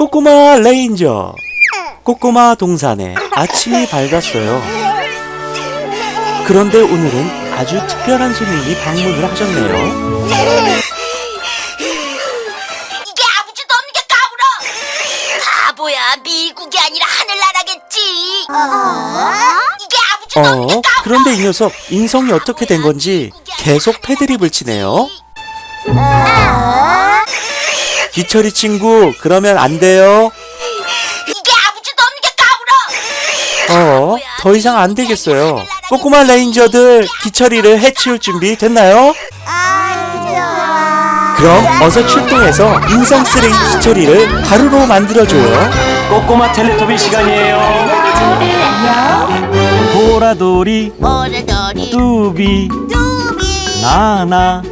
꼬꼬마 레인저 꼬꼬마 동산에 아침이 밝았어요. 그런데 오늘은 아주 특별한 손님이 방문을 하셨네요. 이게 아버지도 없는 게 까불어. 바보야, 미국이 아니라 하늘나라겠지. 이게 아버지도 없는 게 어? 까불어. 그런데 이 녀석 인성이 어떻게 된 건지 계속 패드립을 치네요. 기철이 친구 그러면 안 돼요. 이게 아버지도 없는 게 까불어. 어, 더 이상 안 되겠어요. 꼬꼬마 레인저들 기철이를 해치울 준비 됐나요? 그럼 어서 출동해서 인성 쓰레기 기철이를 가루로 만들어줘요. 꼬꼬마 텔레토비 시간이에요. 도라도리 오늘도리 뚜비 뚜비 나나